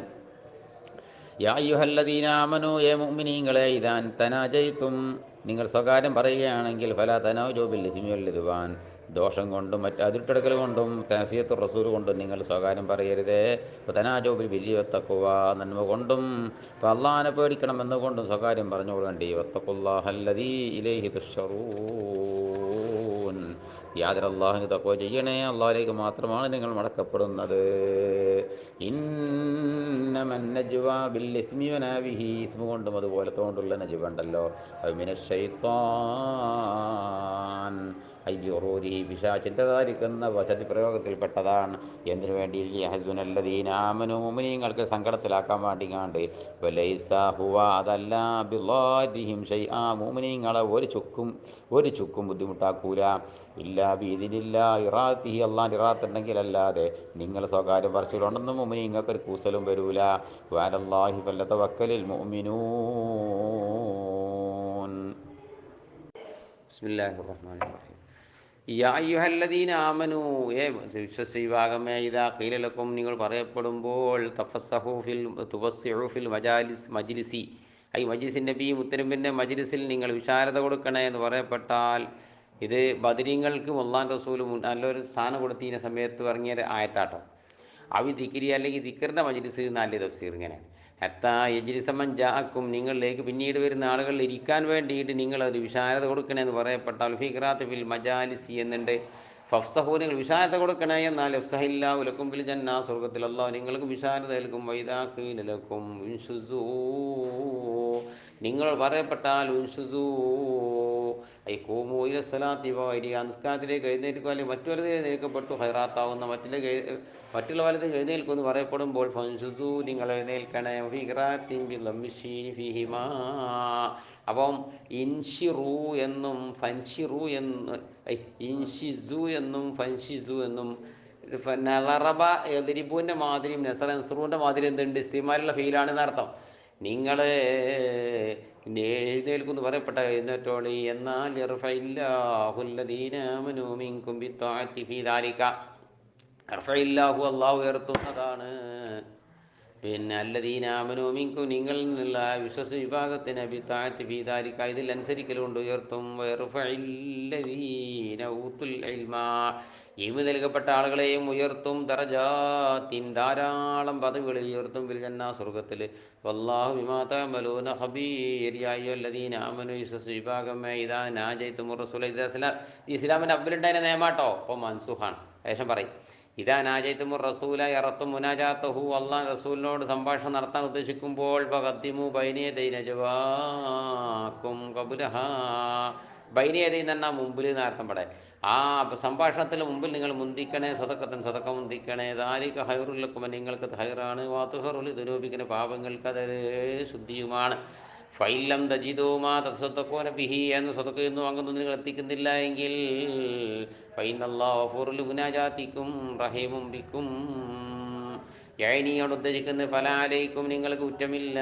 യാ യുഹല്ലദീനാമനു ഏ മുഅ്മിനീങ്ങളെ ഇതാൻ തനാജയിത്തും നിങ്ങൾ സ്വകാര്യം പറയുകയാണെങ്കിൽ ഫല തനോജോബിൽ ഇസ്മിയുല്ലുവാൻ ദോഷം കൊണ്ടും മറ്റ് അതിട്ടെടുക്കൽ കൊണ്ടും തനസിയത്ത് റസൂൽ കൊണ്ടും നിങ്ങൾ സ്വകാര്യം പറയരുതേ. തനാജോബിൽ ബില്ലിവത്തക്കുവ നന്മ കൊണ്ടും അള്ളാഹാനെ പേടിക്കണം എന്നുകൊണ്ടും സ്വകാര്യം പറഞ്ഞുകൊള്ളേണ്ടി വത്തക്കുല്ലാഹല്ലതീ ഇലേഹി തുഷറൂൻ യാതൊരു അള്ളാഹിന് തക്കോ ചെയ്യണേ അള്ളാഹിലേക്ക് മാത്രമാണ് നിങ്ങൾ മടക്കപ്പെടുന്നത്. ഇന്നമൻ ഇസ്മി കൊണ്ടും അതുപോലെ തോണ്ടുള്ള നജുവ ഉണ്ടല്ലോ. അത് മിനശൈത്താൻ അയ്യോറൂരി പിശാചിന്റെതായിരിക്കുന്ന വസതി പ്രയോഗത്തിൽപ്പെട്ടതാണ്. എന്തിനു വേണ്ടി ഹസുനല്ലദീനാമനു മുമിനീങ്ങൾക്ക് സങ്കടത്തിലാക്കാൻ വേണ്ടിങ്ങാണ്ട്. ഹുവ അതല്ല ബില്ലാദിഹിം ഷൈ ആ മൂമിനിങ്ങളെ ഒരു ചുക്കും ഒരു ചുക്കും ബുദ്ധിമുട്ടാക്കൂല. ഇല്ല ബീതിലില്ല ഇറാത്തി അള്ളാൻ ഇറാത്തുണ്ടെങ്കിൽ അല്ലാതെ നിങ്ങൾ സ്വകാര്യം പറച്ചിലുണ്ടെന്നും മുമിനീങ്ങൾക്ക് ഒരു കൂസലും വരൂല. വാരല്ലാഹി വല്ലത്തെ വക്കലിൽ മുഅ്മിനൂൻ. ബിസ്മില്ലാഹിർ റഹ്മാനിർ റഹീം. ഏ വിശ്വസീവാകമേ ഇതാ കീലലക്കും നിങ്ങൾ പറയപ്പെടുമ്പോൾ തഫസ്സഹു ഫിൽ തുവസ്സിഉ ഫിൽ മജാലിസ് മജ്ലിസി. ഐ മജിസിന്റെ ബി മുത്തരമ്പിന്റെ മജ്ലിസിൽ നിങ്ങൾ വിശാരത കൊടുക്കണേ എന്ന് പറയപ്പെട്ടാൽ ഇത് ബദരീങ്ങൾക്കും ഒന്നാം റസൂലും നല്ലൊരു സ്ഥാനം കൊടുത്തീന സമയത്ത് ഇറങ്ങിയ ആയത്താട്ടോ. അവി ദിക്കിരി അല്ലെങ്കിൽ ദിക്കറിന്റെ മജിലിസ് നല്ല തഫ്സീർ ഇങ്ങനെയാണ്. ഹത്താ യജ്ലിസമൻ ജാക്കും നിങ്ങളിലേക്ക് പിന്നീട് വരുന്ന ആളുകളിൽ ഇരിക്കാൻ വേണ്ടിയിട്ട് നിങ്ങളൊരു വിശാലത കൊടുക്കണമെന്ന് പറയപ്പെട്ടാൽ ഫിഖ്റാത്ത് ഫിൽ മജാലിസി എന്നുണ്ട്. ഫഫ്സഹു നിങ്ങൾ വിശാലത കൊടുക്കണേ എന്നാൽ എഫ്സഹില്ലാ ഉലക്കും ബിൽ ജന്ന സ്വർഗത്തിലല്ലോ നിങ്ങൾക്ക് വിശാലത ഏൽക്കും. വൈദാഖീലക്കും ഉൻഷുസൂ. നിങ്ങൾ പറയപ്പെട്ടാൽ ഉൻഷുസൂ. ഐ കോമു ഇല സ്വലാത്തി വരിക നിസ്കാരത്തിലേക്ക് എഴുന്നേൽക്കുക അല്ലെങ്കിൽ മറ്റൊരു എഴുന്നേൽക്കപ്പെട്ടു ഹൈറാത്താവുന്ന മറ്റുള്ള മറ്റുള്ള വലത് എഴുന്നേൽക്കുമെന്ന് പറയപ്പെടുമ്പോൾ ഫൻഷുസു നിങ്ങൾ എഴുന്നേൽക്കണേ. അപ്പം ഇൻഷിറു എന്നും ഫൻഷിറു എന്ന് ഇൻഷിസു എന്നും ഫൻഷിസു എന്നും. നളറബ എതിരിബുവിന്റെ മാതിരിയും നെസർ നസറുവിന്റെ മാതിരി എന്തുണ്ട്? ഇസ്തിമാലുള്ള ഫീലാണെന്ന് അർത്ഥം. നിങ്ങൾ എഴുന്നേൽക്കുന്നു പറയപ്പെട്ട എഴുന്നേറ്റോളി എന്നാൽ അല്ലാഹു ഉയർത്തുന്നതാണ്. പിന്നെ അല്ലദീനാമനോമിക്കും നിങ്ങളിൽ നിന്നുള്ള വിശ്വസ വിഭാഗത്തിന് ബിത്താഅത്തി ഭീതാരിക്ക ഇതിൽ അനുസരിക്കലുകൊണ്ട് ഉയർത്തും. ഇൽമ. നൽകപ്പെട്ട ആളുകളെയും ഉയർത്തും. ദറജാത്തിൻ ധാരാളം പദവികളിൽ ഉയർത്തും. ബിൽ ജന്നാ സ്വർഗത്തിൽ വല്ലാഹു അയ്യുഹല്ലദീന ആമനു വിശ്വസ വിഭാഗമേ ഇതാ നാജൈതും റസൂല. ഇത് ഇസ്ലാം ഈ ഇസ്ലാമിന്റെ അബ്ബലുണ്ടായ നിയമാട്ടോ? അപ്പോൾ മൻസുഖാണ്. ശേഷം പറയും. ഇതാ നാജൈത്തുമു റസൂല ഇറത്തും മുനാജാത്തഹു അള്ളാൻ റസൂലിനോട് സംഭാഷണം നടത്താൻ ഉദ്ദേശിക്കുമ്പോൾ പകത്തിമു ബൈനിയതൈ കബുലഹ ബൈനിയതൈ തന്നെ മുമ്പിൽ എന്നർത്ഥം പടേ ആ സംഭാഷണത്തിന് മുമ്പിൽ നിങ്ങൾ മുന്തിക്കണേ സ്വതക്കത്തിന് സതക്ക മുന്തിക്കണേ. ദാരിക ഹൈറുലക്കുമ നിങ്ങൾക്ക് ഹൈറാണ്. വാത്തുഹറുൽ ദുരൂപിക്കുന്ന പാപങ്ങൾക്ക് അത് ശുദ്ധിയുമാണ്. ഫൈലം ദജിതോമാ തത്സത്തക്കോന ബിഹി എന്ന് സ്വതക്ക എന്ന് വാങ്ങുന്നു നിങ്ങൾ എത്തിക്കുന്നില്ല എങ്കിൽ ഫൈനല്ലാഫുറുൽ പല ബിക്കും. നിങ്ങൾക്ക് കുറ്റമില്ല.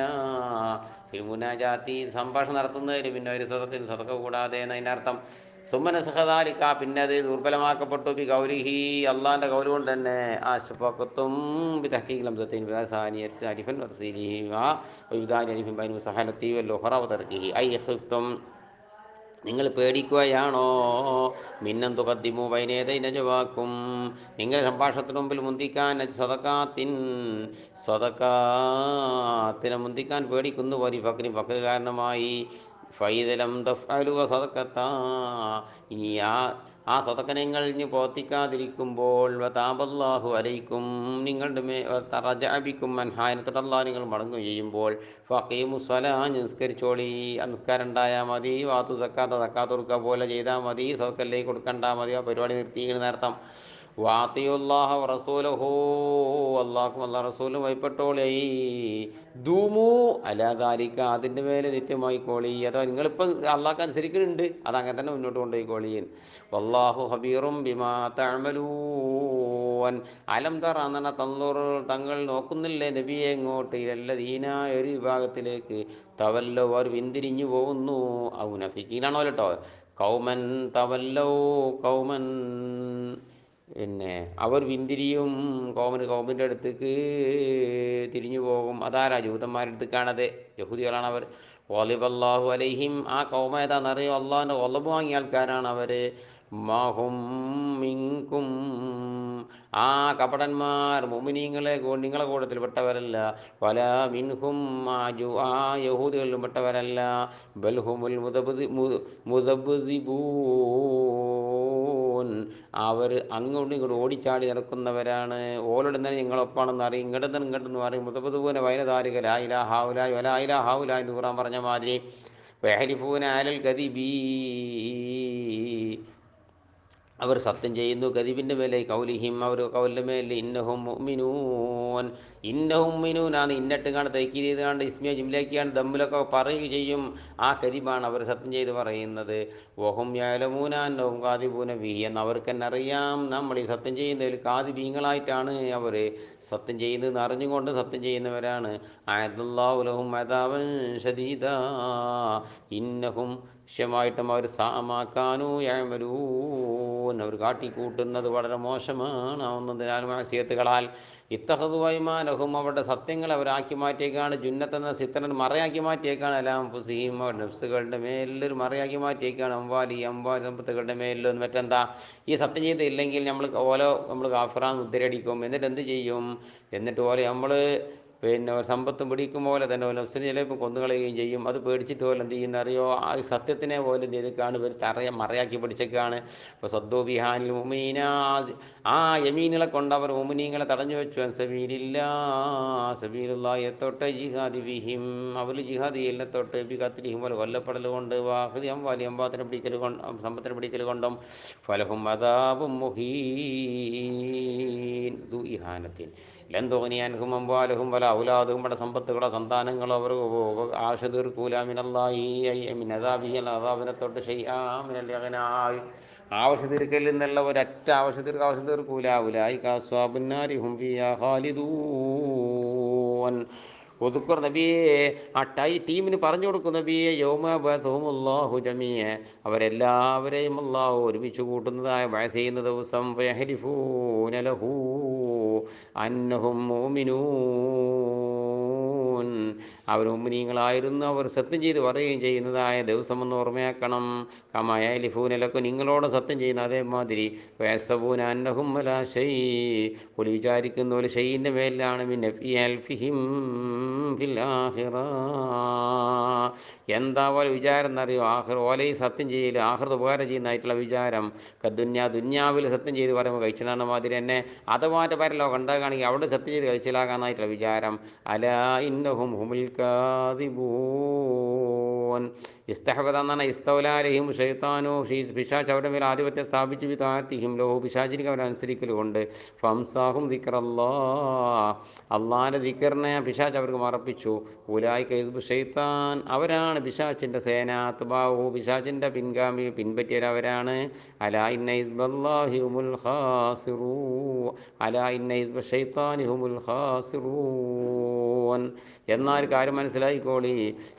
ഫിൽ സംഭാഷണം നടത്തുന്നതിന് പിന്നെ ഒരു സ്വതത്തിൽ സ്വതക്ക കൂടാതെ എന്നതിന്റെ അർത്ഥം. സുമന സഹദാലിക്ക പിന്നെ അത് ദുർബലമാക്കപ്പെട്ടു. പി ഗൗരിഹി അള്ളാന്റെ ഗൗരി കൊണ്ട് തന്നെ. സാനിയത്ത് അരിഫൻ അരിഫിൻ സഹലത്തി വല്ലുഹറ തർക്കി ഐ യഖിഫ്തും നിങ്ങൾ പേടിക്കുകയാണോ? മിന്നം തുകദ്ദിമു വൈനേതൈനജവാക്കും നിങ്ങൾ സംഭാഷണത്തിന് മുമ്പിൽ മുന്തിക്കാൻ സ്വതക്കാത്തിൻ സ്വതക്കാത്തിനെ മുന്തിക്കാൻ പേടിക്കുന്നു വരി ഫക്രി ഫക്ര കാരണമായി. ഫൈതലം ദഫ്അലു സദക്കത്താ ഇനി ആ ആ സ്വതക്ക നിങ്ങൾ ഇനി പ്രവർത്തിക്കാതിരിക്കുമ്പോൾ താപല്ലാഹു അലൈക്കും നിങ്ങളുടെ മേ തറജാപിക്കും മൻഹായനത്തോടല്ലാ നിങ്ങൾ മടങ്ങുകയും ചെയ്യുമ്പോൾ ഫക്കീമു സ്വലാ നിസ്കരിച്ചോളി. നിസ്കാരം ഉണ്ടായാൽ മതി വാത്തു സക്കാത്ത തക്കാത്തൊടുക്കുക പോലെ ചെയ്താൽ മതി സ്വതക്കല്ലേ കൊടുക്കണ്ട മതി ആ പരിപാടി നിർത്തിയിരിക്കുന്ന അർത്ഥം വാത്തിയുല്ലാഹ റസൂലഹു റസൂലും ദൂമു അലാദാലിക്ക അതിന്റെ മേലെ നിത്യമായി കോളി അഥവാ നിങ്ങളിപ്പോൾ അള്ളാഹ് അനുസരിക്കുന്നുണ്ട് അത് അങ്ങനെ തന്നെ മുന്നോട്ട് കൊണ്ടുപോയി കോളിയൻ വല്ലാഹു ഹബീറും ബിമാ തഅമലൂൻ. അലം തറ എന്ന തന്നൂർ തങ്ങൾ നോക്കുന്നില്ലേ നബിയെ ഇങ്ങോട്ട്. ദീനായ ഒരു വിഭാഗത്തിലേക്ക് തവല്ലോ. അവർ പിന്തിരിഞ്ഞു പോകുന്നു. ഔ നഫിക്കീനാണോ കേട്ടോ കൗമൻ തവല്ലോ. കൗമൻ പിന്നെ അവർ പിന്തിരിയും കോമന് കോമിന്റെ അടുത്തേക്ക് തിരിഞ്ഞു പോകും. അതാരാ ജൂതന്മാരുടെ അടുത്തേക്കാണത് യഹൂദികളാണ് അവർ. ഒലിബല്ലാഹു അലൈഹിം. ആ കോമ ഏതാണെന്നറിയോ അള്ളാഹിന്റെ ഒലബ് വാങ്ങിയ ആൾക്കാരാണ് അവർ. മാഹും മിങ്കും. ആ കപടന്മാർ മുമിനീങ്ങളെ നിങ്ങളെ കൂടത്തിൽ കൂട്ടത്തിൽപ്പെട്ടവരല്ല പല മിൻഹും ആ ജു ആ യഹൂദികളിലും പെട്ടവരല്ല. ബൽഹുമുൽ മുതബുദി മുതബുദിബൂൻ അവർ അങ്ങോട്ടും ഇങ്ങോട്ടും ഓടിച്ചാടി നടക്കുന്നവരാണ്. ഓലോട് തന്നെ നിങ്ങളൊപ്പാണെന്ന് അറിയും. ഇങ്ങോട്ട് തന്നെ ഇങ്ങോട്ടെന്ന് പറയും. മുതബുദുപൂനെ വയനതാരിക ലായില ഹാവുലായി വലായില ഹാവുലായി എന്ന് പറഞ്ഞ മാതിരി. വെഹലിഫൂന ആലൽ ഗദിബീ. അവർ സത്യം ചെയ്യുന്നു കരിവിന്റെ മേലെ കൗലിഹിം അവർ കൗലിന്റെ മേലെ ഇന്നഹും മുഅ്മിനൂൻ. ഇന്നഹും മിനൂനാണ് ഇന്നട്ട് കാണാൻ തൈക്കീത് ചെയ്ത് ഇസ്മിയ ജിംലാക്കിയാണ് ദമ്മിലൊക്കെ പറയുക ചെയ്യും. ആ കരീബാണ് അവർ സത്യം ചെയ്ത് പറയുന്നത്. വഹും യാലമൂനാന്നഹും കാതിബൂന ബി എന്ന് അവർക്ക് തന്നെ അറിയാം. നമ്മൾ ഈ സത്യം ചെയ്യുന്നതിൽ കാതിബീങ്ങളായിട്ടാണ് അവർ സത്യം ചെയ്യുന്നത് അറിഞ്ഞുകൊണ്ട് സത്യം ചെയ്യുന്നവരാണ്. ആയതുല്ലാഹുലഹും അതാവൻ ഷദീദ. ഇന്നഹും നിശ്ചയമായിട്ടും അവർ സാമാക്കാനു യാമലൂൻ അവർ കാട്ടിക്കൂട്ടുന്നത് വളരെ മോശമാണ്. ഒന്നതിനാൽ മാസിയത്തുകളാൽ ഇത്തഹദു വൈമാനഹും അവരുടെ സത്യങ്ങൾ അവരാക്കി മാറ്റിയേക്കാണ്. ജുന്നത്തെന്ന സിത്തനൻ മറയാക്കി മാറ്റിയേക്കാണ്. എല്ലാം ഫുസീം അവരുടെ നഫ്സുകളുടെ മേലൊരു മറയാക്കി മാറ്റിയേക്കാണ്. അമ്പാലി അമ്പാലി സമ്പത്തുകളുടെ മേലിലൊന്നും മറ്റെന്താ? ഈ സത്യം ചെയ്തില്ലെങ്കിൽ നമ്മൾ ഓരോ നമ്മൾ കാഫറാന്ന് ഉദ്ധരടിക്കും. എന്നിട്ട് എന്ത് ചെയ്യും? എന്നിട്ട് പോലെ നമ്മൾ പിന്നെ സമ്പത്തും പിടിക്കും പോലെ തന്നെ നഫ്സിനെ ചിലപ്പോൾ കൊന്നുകളയുകയും ചെയ്യും. അത് പേടിച്ചിട്ട് പോലെ എന്ത് ചെയ്യുന്ന അറിയോ? ആ സത്യത്തിനെ പോലെ ചെയ്തേക്കാണ് ഇവർ തറയ മറയാക്കി പിടിച്ചേക്കാണ് ഇപ്പോൾ സദ്ദോ ബിഹാനിൽ മുമീന ആ യമീനുകളെ കൊണ്ട് അവർ ഉമിനീങ്ങളെ തടഞ്ഞു വെച്ചു. സബീലില്ല സബീലുള്ള തൊട്ട് ജിഹാദി ബിഹിം അവർ ജിഹാദി എല്ലാം തൊട്ട് ബി കത്തിരിക്കും പോലെ കൊല്ലപ്പെടൽ കൊണ്ട് വാഹതി അമ്പാലി അമ്പാത്തിനെ പിടിക്കൽ കൊണ്ട് സമ്പത്തിനെ പിടിക്കൽ കൊണ്ടും ഫലഹും അതാബും മുഹീൻ. ദു ഇഹാനത്തിൻ. ലന്തോനിയാൻഹും അമ്പാലഹും വല ഔലാദും പല സമ്പത്തുകളോ സന്താനങ്ങളോ അവർ ആശ തീർക്കൂലാമിനല്ലായി മിനദാബിയൽ അതാബിനെ തൊട്ട് ഷെയ്യാമിനായി ആവശ്യ തീർക്കലിൽ നിന്നുള്ള ഒരൊറ്റ ആവശ്യ തീർക്ക് ആവശ്യം തീർക്കൂല ഉലായി കാസ്വാബുന്നാരി ഹും ഫിയാ ഖാലിദൂൻ. ഒതുക്കുർ നബിയെ ആ ടൈ ടീമിന് പറഞ്ഞു കൊടുക്കും നബിയെ യോമാഹു ജമിയെ അവരെല്ലാവരെയും അള്ളാഹു ഒരുമിച്ച് കൂട്ടുന്നതായ മഴ ചെയ്യുന്ന ദിവസം ഫയഹരിഫൂനലഹൂ അന്നഹും മോമിനൂൻ അവർ ഉമ്മിനീങ്ങളായിരുന്നു അവർ സത്യം ചെയ്ത് പറയുകയും ചെയ്യുന്നതായ ദിവസം എന്ന് ഓർമ്മയാക്കണം. കമായലിഫൂനലൊക്കെ നിങ്ങളോട് സത്യം ചെയ്യുന്ന അതേമാതിരി. വേസബൂൻ അന്നഹും മലാ ഷൈ. ഒരു വിചാരിക്കുന്ന പോലെ ഷെയ്യിന്റെ മേലാണ് എന്താ പോലെ വിചാരം എന്നറിയോ? ആഹ്ർ ഓലയിൽ സത്യം ചെയ്യൽ ആഹൃത ഉപകാരം ചെയ്യുന്നതായിട്ടുള്ള വിചാരം. ദുന്യാ ദുന്യാവിൽ സത്യം ചെയ്ത് പറയുമ്പോൾ കഴിച്ചിടാന്ന മാതിരി തന്നെ. അതമാറ്റ പരലോ കണ്ടാകുകയാണെങ്കിൽ അവിടെ സത്യം ചെയ്ത് കഴിച്ചിലാകാന്നായിട്ടുള്ള വിചാരം. അല ഇന്നഹും ഹുമുൽ കാതിബൂ കാദിബൂൻ ഇസ്തഹബദ എന്നാണ് ഇസ്തൗലാലഹിം ഷെയ്ത്താനോ പിശാച്ച് അവരുടെ മേൽ ആധിപത്യം സ്ഥാപിച്ചു വിതാത്തിഹിം ലോഹു. പിശാചിനിക്ക് അവരനുസരിക്കലുകൊണ്ട് ഫംസാഹും ദിക്കറല്ലാ അള്ളാന്റെ ദിക്കറിനെ പിശാച്ച് അവർക്ക് മറപ്പിച്ചു. ഉലായി കൈസ്ബു ഷെയ്ത്താൻ അവരാണ് പിശാച്ചിന്റെ സേന. തുബാഹു പിശാച്ചിന്റെ പിൻഗാമി. പിൻപറ്റിയവരാണ് അലാ ഇന്ന ഇസ്ബല്ലാഹി ഹുമുൽ ഖാസിറൂ. അലാ ഇന്ന ഇസ്ബ ഷെയ്ത്താനി ഹുമുൽ ഖാസിറൂൻ. എന്നാൽ കാര്യം മനസ്സിലായിക്കോളി.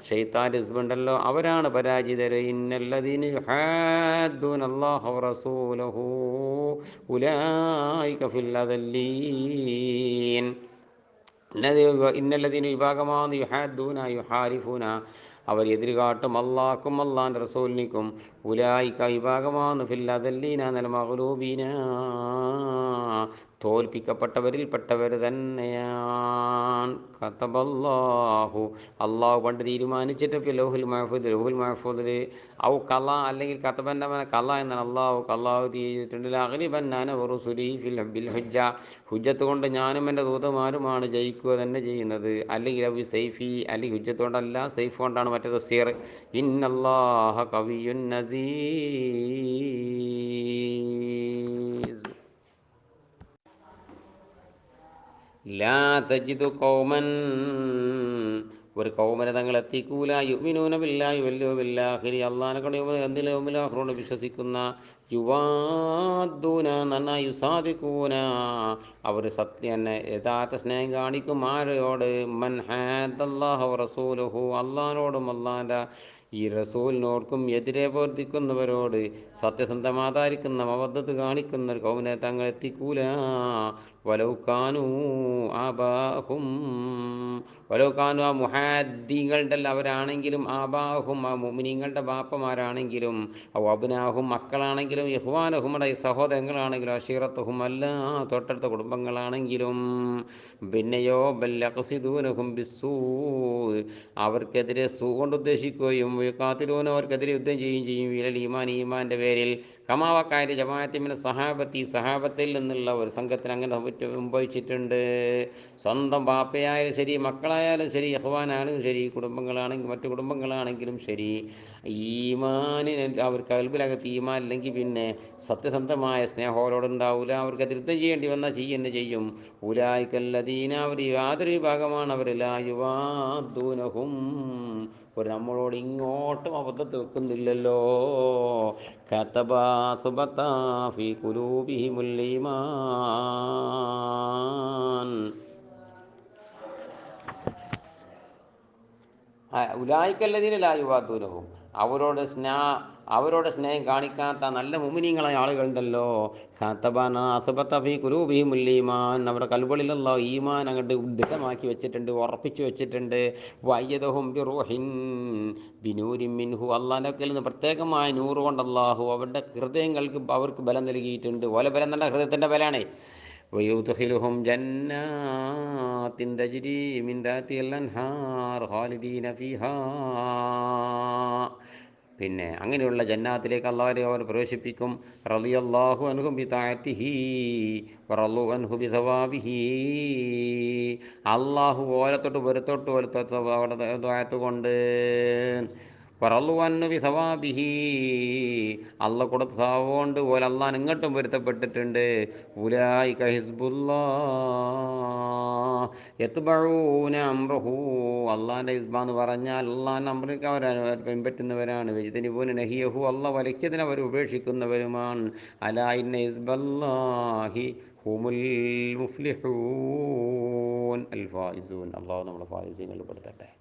ഷെയ്ത്താൻ ഇസ്ബുണ്ടല്ലോ അവരാണ് പരാജിതര്. അദല്ലീൻ ഇന്നല്ലദീന വിഭാഗമാണ് യുഹാദൂന യുഹാരിഫൂന. അവർ എതിരുകാട്ടും അള്ളാഹ്ക്കും അള്ളാന്റെ റസൂലിനിക്കും. ഉലായിക്ക വിഭാഗമാണ് ഫില്ലതല്ലീന നൽമഹലൂബീന തോൽപ്പിക്കപ്പെട്ടവരിൽപ്പെട്ടവർ തന്നെയാണ്. കത്തബല്ലാഹു അള്ളാഹു പണ്ട് തീരുമാനിച്ചിട്ട് ലോഹുൽ മഹഫൂദ് ലോഹുൽ മഹഫൂദിൽ ഔ കല അല്ലെങ്കിൽ കത്തബന്റെ മന കല എന്നാണ് അള്ളാഹു കല്ലാഹു ഫിൽ ബിൽ ഹുജ്ജ. ഹുജ്ജത്ത് കൊണ്ട് ഞാനും എന്റെ ദൂതമാരുമാണ് ജയിക്കുക തന്നെ ചെയ്യുന്നത്. അല്ലെങ്കിൽ അബി സൈഫി അല്ലെങ്കിൽ ഹുജ്ജത്ത് കൊണ്ടല്ല സൈഫ് കൊണ്ടാണ് മറ്റേ തഫ്സീർ. ഇന്നല്ലാഹ കവിയുൻ നസീസ് ലാ കൗമൻ ഒരു കൗമനെ തങ്ങൾ എത്തിക്കൂല. യുമിനൂന ബില്ലാഹി വല്യോ ബില്ലാഹിരി അള്ളാനെ കൊണ്ട് എന്തിലോമിലാഹ്റോട് വിശ്വസിക്കുന്ന യുവാദൂന നന്നായി യുസാദിക്കൂന അവർ സത്യനെ യഥാർത്ഥ സ്നേഹം കാണിക്കും. ആരോട്? മൻ ഹാദല്ലാഹു റസൂലുഹു. അള്ളഹാനോടും അള്ളാന്റെ ഈ റസൂലിനോർക്കും എതിരെ പ്രവർത്തിക്കുന്നവരോട് സത്യസന്ധമാതാരിക്കുന്ന മബദ്ധത്ത് കാണിക്കുന്ന ഒരു കൗമനെ തങ്ങൾ എത്തിക്കൂല. വലൗക്കാനു ആബാഹും ആ മുഹാദ്ദീങ്ങളുടെ അവരാണെങ്കിലും ആബാഹും ആ മുമിനിങ്ങളുടെ ബാപ്പമാരാണെങ്കിലും അബിനാഹും മക്കളാണെങ്കിലും യഹ്വാനഹുമട സഹോദരങ്ങളാണെങ്കിലും അഷീറത്തുഹും അല്ല തൊട്ടടുത്ത കുടുംബങ്ങളാണെങ്കിലും പിന്നെയോ ബല്ലഖസിദൂനഹും ബിസൂ അവർക്കെതിരെ സൂ കൊണ്ട് ഉദ്ദേശിക്കുകയും കാത്തിലൂന അവർക്കെതിരെ യുദ്ധം ചെയ്യുകയും ചെയ്യും. ഈമാൻ ഈമാന്റെ പേരിൽ കമാവക്കാരി ജമാഅത്തിമിന് സഹാബത്തി സഹാബത്തിൽ നിന്നുള്ള ഒരു സംഘത്തിന് അങ്ങനെ സംഭവിച്ചു- സംഭവിച്ചിട്ടുണ്ട്. സ്വന്തം പാപ്പയായാലും ശരി മക്കളായാലും ശരി യഹ്വാനാണെങ്കിലും ശരി കുടുംബങ്ങളാണെങ്കിലും മറ്റു കുടുംബങ്ങളാണെങ്കിലും ശരി. ഈമാനിന് അവർക്ക് കൽബിലകത്ത് ഈമാൻ ഇല്ലെങ്കിൽ പിന്നെ സത്യസന്ധമായ സ്നേഹോരോടുണ്ടാവില്ല അവർക്ക് തിരുത്തം ചെയ്യേണ്ടി വന്നാൽ ചെയ്യുന്ന ചെയ്യും. ഉലായിക്കല്ലതീന അവർ യാതൊരു വിഭാഗമാണ് അവരില്ല യുവാദൂനഹും ഒരു നമ്മളോട് ഇങ്ങോട്ടും അബദ്ധം തീർക്കുന്നില്ലല്ലോ കതബാ സുബത്താ ഫീ ഖുലൂബിഹിമുൽ ഈമാൻ ഉലായിക്കല്ലതിന് ലായുവാദൂരവും അവരോട് സ്നാ അവരോട് സ്നേഹം കാണിക്കാത്ത നല്ല മുമിനിങ്ങളായ ആളുകളുണ്ടല്ലോ. കുരൂബിമുല്ലീമാൻ അവരുടെ കൽവളിലുള്ള ഈമാൻ അങ്ങോട്ട് ദൃഢമാക്കി വെച്ചിട്ടുണ്ട് ഉറപ്പിച്ചു വെച്ചിട്ടുണ്ട്. വയ്യതഹും ബിനൂരിമിൻഹു അള്ളാന്റെ നിന്ന് പ്രത്യേകമായ നൂറ് കൊണ്ട് അള്ളാഹു അവരുടെ ഹൃദയങ്ങൾക്ക് അവർക്ക് ബലം നൽകിയിട്ടുണ്ട്. ഓല ബലം തന്നെ ഹൃദയത്തിന്റെ ബലമാണ്. വയൂദ്ഖിലുഹും ജന്നാത്തിൻ തജ്രി മിൻ അൽ അൻഹാർ ഖാലിദീന പിന്നെ അങ്ങനെയുള്ള ജന്നാത്തിലേക്ക് അള്ളാരെ അവർ പ്രവേശിപ്പിക്കും. ബിതാഅത്തിഹി വറളു അൻഹു ബിസവാബിഹി. അള്ളാഹു ഓരത്തോട്ട് പൊരുത്തൊട്ട് അവിടെ കൊണ്ട് പറളുവന്നു വിധവാബിഹി അള്ള കൊടുത്ത സാവുകൊണ്ട് പോലെ അള്ളാൻ ഇങ്ങോട്ടും പൊരുത്തപ്പെട്ടിട്ടുണ്ട്. ഉലായി ഹിസ്ബുല്ലാ. അള്ളാന്റെ ഹിസ്ബ എന്ന് പറഞ്ഞാൽ അള്ളാൻ അമ്രക്ക് അവർ പിൻപറ്റുന്നവരാണ്. വെജിതനിപൂന നഹിയഹു. അള്ള വലിക്കതിന് അവർ ഉപേക്ഷിക്കുന്നവരുമാണ്. അലാ ഇന്ന ഹുമുൽ മുഫ്ലിഹൂൻ. അൽ ഫായിസൂൻ. അള്ളാഹു നമ്മുടെ ഫായിസീങ്ങളിൽ പെടുത്തട്ടെ